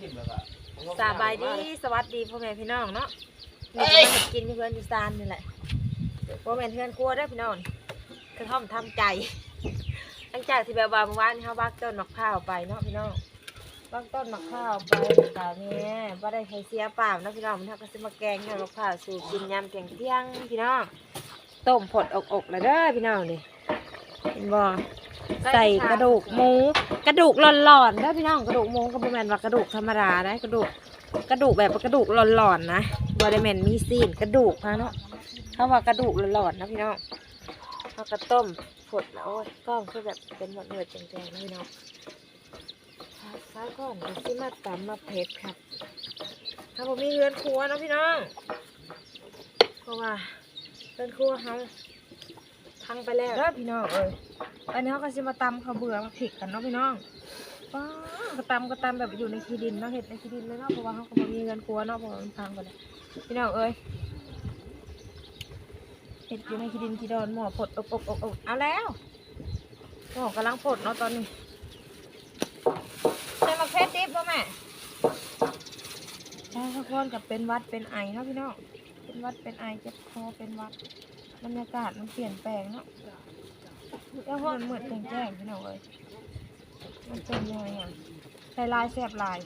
ทิ่มแล้วก็สบายดีสวัสดีพ่อแม่พี่น้องเนาะนี่ก็มากินที่เพื่อนอยู่ซานนี่แหละพ่อแม่เพื่อนกลัวเด้อพี่น้องกระท่อมทำใจหลังจากที่แบบว่าเมื่อวานนี้เขาบักต้นมะพร้าวไปเนาะพี่น้องบักต้นมะพร้าวไปกานี้ว่าได้ใช้เสียเปล่าเนาะพี่น้องมันทำก็ซื้อมาแกงให้มะพร้าวสู่กินยำเที่ยงเที่ยงพี่น้องต้มผดอกๆเลยเด้อพี่น้องนี่เห็นบ่ ใส่กระดูกหมู กระดูกหลอนๆเด้อพี่น้องกระดูกหมูก็บ่แม่นว่ากระดูกธรรมดานะกระดูกกระดูกแบบกระดูกหลอนๆนะบริเวณมีซีนกระดูกนะเนาะเขาว่ากระดูกหลอนๆนะพี่น้องเขากระต้มผดแล้วโอ้ยกล้องคือแบบเป็นหมดเนือแจงๆนะพี่น้องซ้ายก่อนเดี๋ยวซิมาตำมาเผ็ดครับถ้าผมมีเรือนครัวนะพี่น้องเพราะว่าเรือนครัวเขา พังไปแล้วเด้อพี่น้องเอ้ยอันนี้เขาก็ซิมาตำข้าวเบื่อมาผิกกันเนาะพี่น้องว้ากระตำกระตำแบบอยู่ในขี้ดินเนาะเห็ดในขี้ดินเลยเนาะเพราะว่าเขาก็บ่มีเงินกลัวเนาะเพราะว่ามันพังไปเลยพี่น้องเอ้ยเห็ดอยู่ในขี้ดินขี้ดอนหมอผดอบอบอบอบเอาแล้วหมอกำลังผดเนาะตอนนี้ใส่มะเขือดิบป่ะแม่ใช่ทุกคนกับเป็นวัดเป็นไอเนาะพี่น้องเป็นวัดเป็นไอเจ็บคอเป็นวัด บรรยากาศมันเปลี่ยนแปลงเนาะแล้วห้องเหมือนแจ้งๆพี่น้องเอ้ยมันเป็นยังไงอะใส่ลายแสบลาย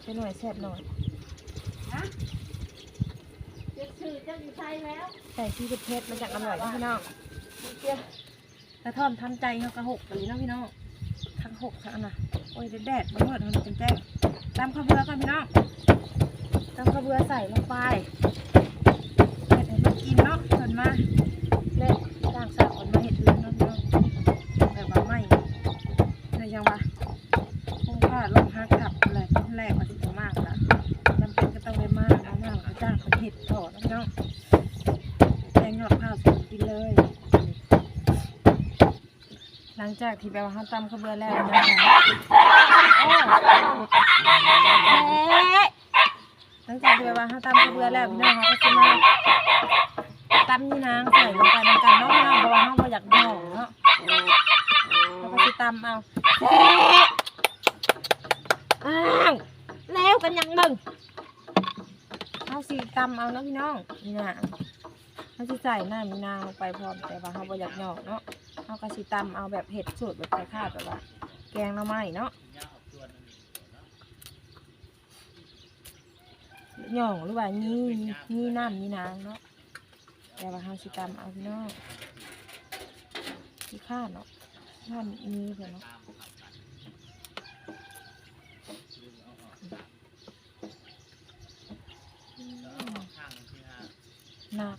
ใส่หน่อยแสบหน่อยจะสื่อเจ้าอยู่ไทยแล้วใส่ที่เพชรมันจากอร่อยนะพี่น้องกระท่อมทำใจเขากระหกไปเลยนะพี่น้องทั้งหกทั้งอันน่ะโอ้ยแดดมันมืดมันเป็นแจ้งตำข้าวเบือก่อนพี่น้องตำข้าวเบือใส่ลงไปเห็ดให้มันกินเนาะ ส่วนมาเล่จ้างสาวคนมาเห็ดเรือนเนาะพี่น้องแบบว่าไม่อะไรยังวะคงพลาดลงฮักขับแหลกแหลกมาสิบมากละจำเป็นก็ต้องไปมากเอามากเอาจ้างคนเห็ดถอดนะเนาะแกงหยอดข้าวสกินเลย หลังจากที่แบบว่าเขาตำข้าวเบื่อแล้วนะคะหลังจากที่แบบว่าเขาตำข้าวเบื่อแล้วพี่น้องเขาก็จะมาำนี่นางใส่ลงไปในกันเนาะเน้องราะว่าเขาไม่อยากดองเนาะเขาก็จะตำเอาเอ๊ะอ้าวแล้วกันยังมึงเอาสีตำเอาเนาะพี่น้องนี่นะเขาสิใส่หน้ามีนางลงไปพร้อมแต่ว่าเขาบ่อยากหยอกเนาะเอากระสีตำเอาแบบเห็ดสูตรแบบไข่ข้าวแบบว่าแกงหน่อไม้เนาะหย่องหรือว่านี่นี่น้ำนี่นางเนาะ แต่ว่าเขาสิตำเอาพี่น้องที่ข้าเนาะข้ามีเพื่อนเนาะหนัก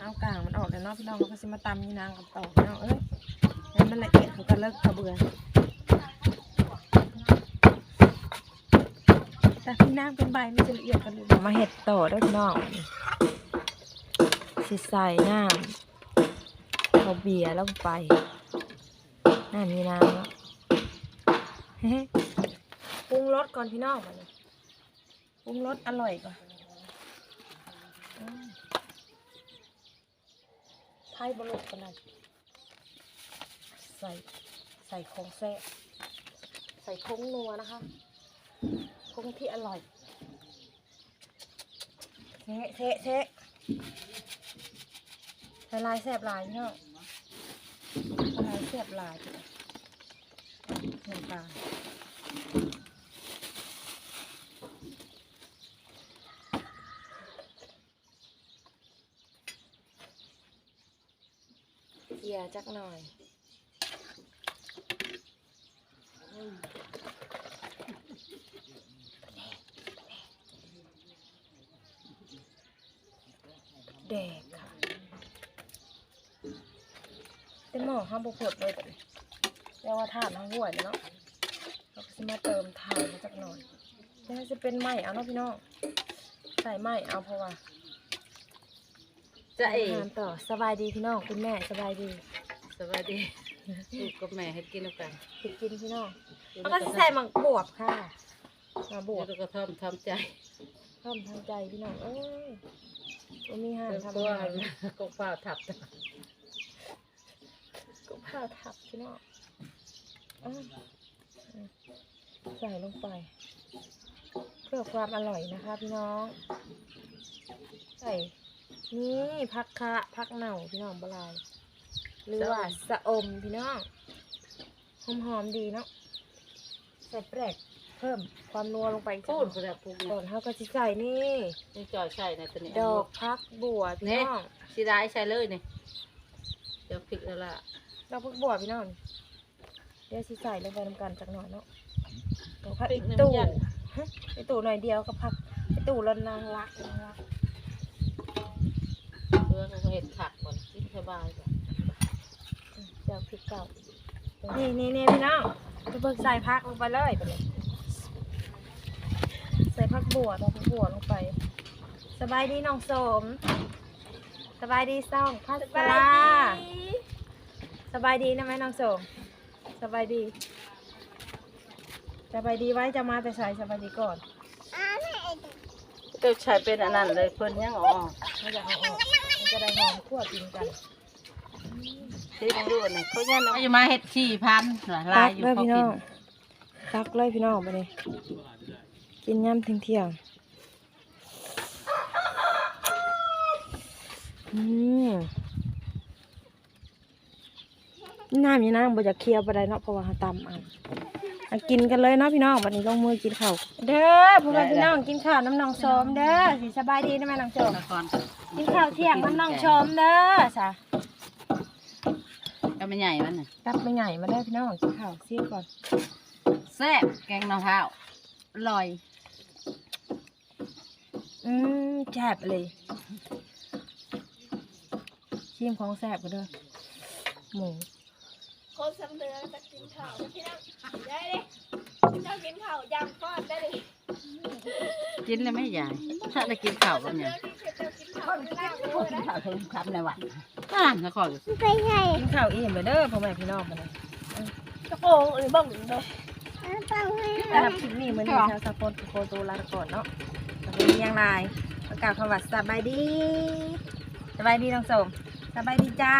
เอากลางมันออกเลยเนาะพี่น้องเราก็สิมาตำยี่นางกับต่อพี่น้องเอ้ยมันละเอียดเขาก็เลิกกระเบือ แต่พี่นางเป็นใบไม่จะละเอียดกันเลยมาเห็ดต่อด้วยพี่น้องสิใส่น้ำเอาเบียร์แล้วไปน้ำมีนางเนาะเฮ้ปรุงรสก่อนพี่น้องมาปรุงรสอร่อยกว่าอืมไทยบลุกกันเลยใส่ใส่ของแซ่ใส่ทงนัวนะคะ ทงที่อร่อยเทะเทะเทะใส่ลายแซ่บลายเนาะลายแซ่บลายหน้ำตาเกียจักหน่อย แดกค่ะเป็นหม้อห้ามบุกดเลยแบบนี้เรียกว่าถ่านห้างห่วยเลยเนาะเราก็จะมาเติมถ่านมาจักหน่อยแล้วจะเป็นไหมเอาเนาะพี่น้อง ใส่ไหมเอาเพราะว่าจะเอ๋ทานต่อสบายดีพี่น้องคุณแม่สบายดี สวัสดีลูกกับแม่ให้กินแล้วกันติดกินพี่น้อง แล้วก็สิใส่หมักบวบค่ะมาบวบแล้วก็ทำทำใจทำทำใจพี่น้องเอ้ยบ่มีห้างเป็นทำตัวงานก็เปล่าทับก็ข้าวทับพี่น้องอืมอืมใส่ลงไป เพื่อความอร่อยนะคะพี่น้อง ใส่นี่พักคะพักเหน่าพี่น้องบลายหรือว่าสะอมพี่น้องหอมหอมๆดีเนาะ ใส่แปลกเพิ่มความนัวลงไปอีกสักพูหดน่อยคือแบบพูดก่อนเขาก็จะใส่นี่นี่จอยใช่ในตัวนี้ดอกพักบัวพี่น้องสีได้ใช่เลยนี่เดี๋ยวพริกแล้วล่ะดอกพักบัวพี่น้องเดี๋ยวสิใส่ลงไปทำกันจักหน่อยเนาะดอกพักอีตู่ฮะอีตู่หน่อยเดียวก็พักอีตู่แล้วนางรักนางรักเพื่อเขาเห็ดผักก่อนกินสบายก่อนอืมเดี๋ยวพริกเก่า นี่นี่นี่พี่น้องไปเบิกใส่พักลงไปเลยไปเลยใส่พักบัวดอกพักบัวลงไป สบายดีน้องสม สบายดีซ่องพัสลาสบายดีนะไหมน้องสม สบายดี สบายดีไว้จะมาแต่ใส่สบายดีก่อนเจ้าชายเป็นอันนั้นเลยเพิ่นยังอ๋อไม่อยากเอาออกมันจะได้หอมคั่วกินกัน ที่มึงดูนี่เขายังจะมาเห็ดสี่พันลายอยู่เลยพอพี่กิน้อนงตักเลยพี่น้องไปเลยกินย่ำเที่ยงเที่ยงๆอืมน้ำอยี่นางบ่อยากเคี้ยวไปได้เนาะเพราะว่าเขาตำเอันอันกินกันเลยเนาะพี่น้องวันนี้ลงมือกินข้าวเด้อพวกเราพี่น้องกินข้าวน้ำน้องชมเด้อสิสบายดีนะแม่น้องชมละครกินข้าวเที่ยงน้ำน้องชมเด้อจ้ะก็ ไม่ใหญ่มันน่ะกลับไปใหญ่มาได้อพี่น้องกินข้าวเสียก่อนแซ่บแกงนะพร้าวอร่อย อืมแซ่บเลยชิมของแซ่บกันเด้อหมูคนสำเดือจะกินข้าวพี่น้องได้เลยเจ้ากินข้าวยำก้อนได้เลยกินเลยไม่ใหญ่ถ้าได้กินข้าวก็สำเนี่เดืยอที่เจ้ากินข้าวไม่ได้เลยกินข้าวถึงคำในวัน อ่านก็ขออยู่ไปใหญ่กินข้าวอิ่มเลยเด้อพ่อแม่พี่น้องมาเลยกระโปรงหรือบ้องหรือบ้องเปล่าให้สำหรับคลิปนี้มื้อนี้ชาวสปอนโคตูลาก่อนเนาะสวัสดียังไงประกาศคำว่าสบายดีสบายดีน้องสมสบายดีจ้า